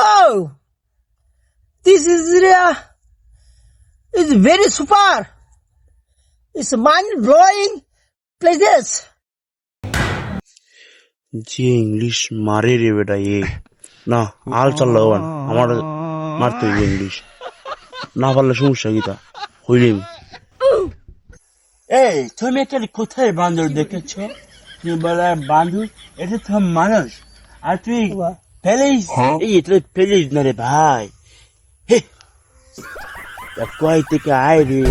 Oh, this is uh, it's very super. It's mind blowing places. যে English মারে রে বেটা এ। না হাল চাল্লা হবান আমার মারতে হইবে ইংলিশ। না পারলে সমস্যা গীতা হইলেম এই তুমি একটা কোথায় বান্দর দেখেছ? তুমি বলে বান্দর এটা তো মানুষ। আর তুই ফেলিস এই এটা ফেলিস না রে ভাই হে তা কয় থেকে আয় রে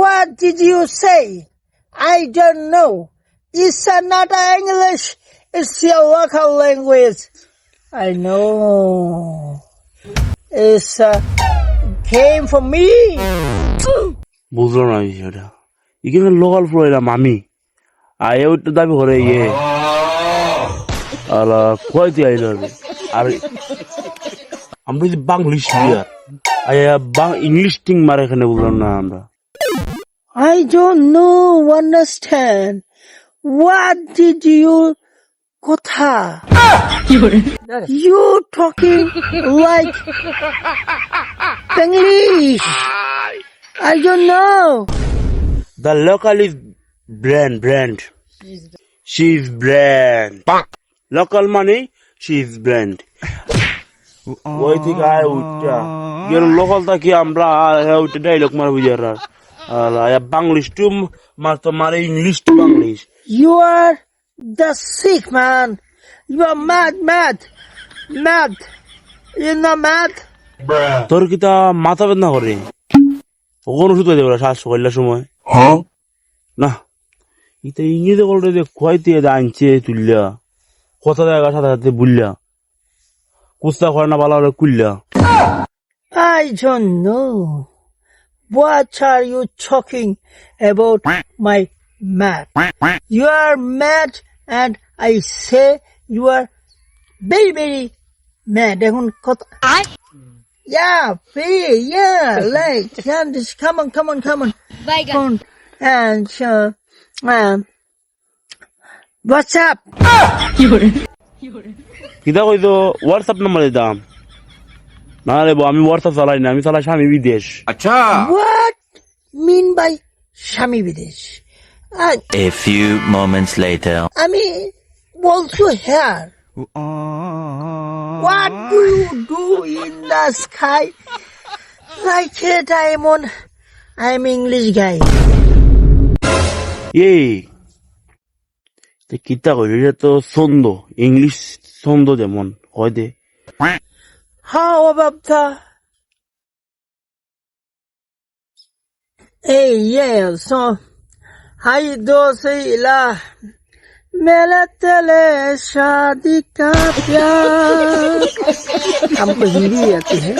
What did you say? I don't know. It's uh, not English. It's your local language. I know. It's uh, came from me. বুঝলো না বিষয়টা এখানে লোকাল প্রোগ্রাম আমি আয় ওইটা দাবি করে ইয়ে আর কয়তে আইলো রে আর আমরা যদি বাংলিশ বাং ইংলিশ টিং মারে এখানে বুঝলাম না আমরা I don't know. Understand? What did you? Kotha. You talking like English. I don't know. The local is brand, brand. She is brand. Local money, she is brand. ওই থেকে আয় উঠটা। গেল লোকাল থাকি আমরা উঠে ডাইলগ মার বুঝার আর আয় বাংলিশ টু মার তো মারে English to Banglish. You are the sick man. You are mad, mad, mad. You're not mad. তোর কি তা মাথা বেদনা করে? ওখানে ওষুধ পাইতে পারে শ্বাস করলার সময়। না। এটা ইংরেজি যে খোয়াইতে আনছে তুললা কথা দেখা সাথে সাথে বুললা কুস্তা করে না ভালো কুললা I don't know. What are you talking about my mad? You are mad and I say you are very, very mad. এখন কথা Yeah, very, yeah, like, yeah, just come on, come on, come on. Come on. And, uh, um, what's কিতা কইতো WhatsApp number দিতাম না রে আমি WhatsApp চালাই না আমি চালাই স্বামী বিদেশ What mean by Shami Videsh? I, A few moments later. I mean, also here. What do you do in the sky? Like a diamond. I'm English guy. কিতা কইল এটা তো ছন্দ ইংলিশ ছন্দ যেমন কয় দে How about the... Hey, yeah, so... How you do say la... मेरा तले शादी का प्यार हमको हिंदी आती है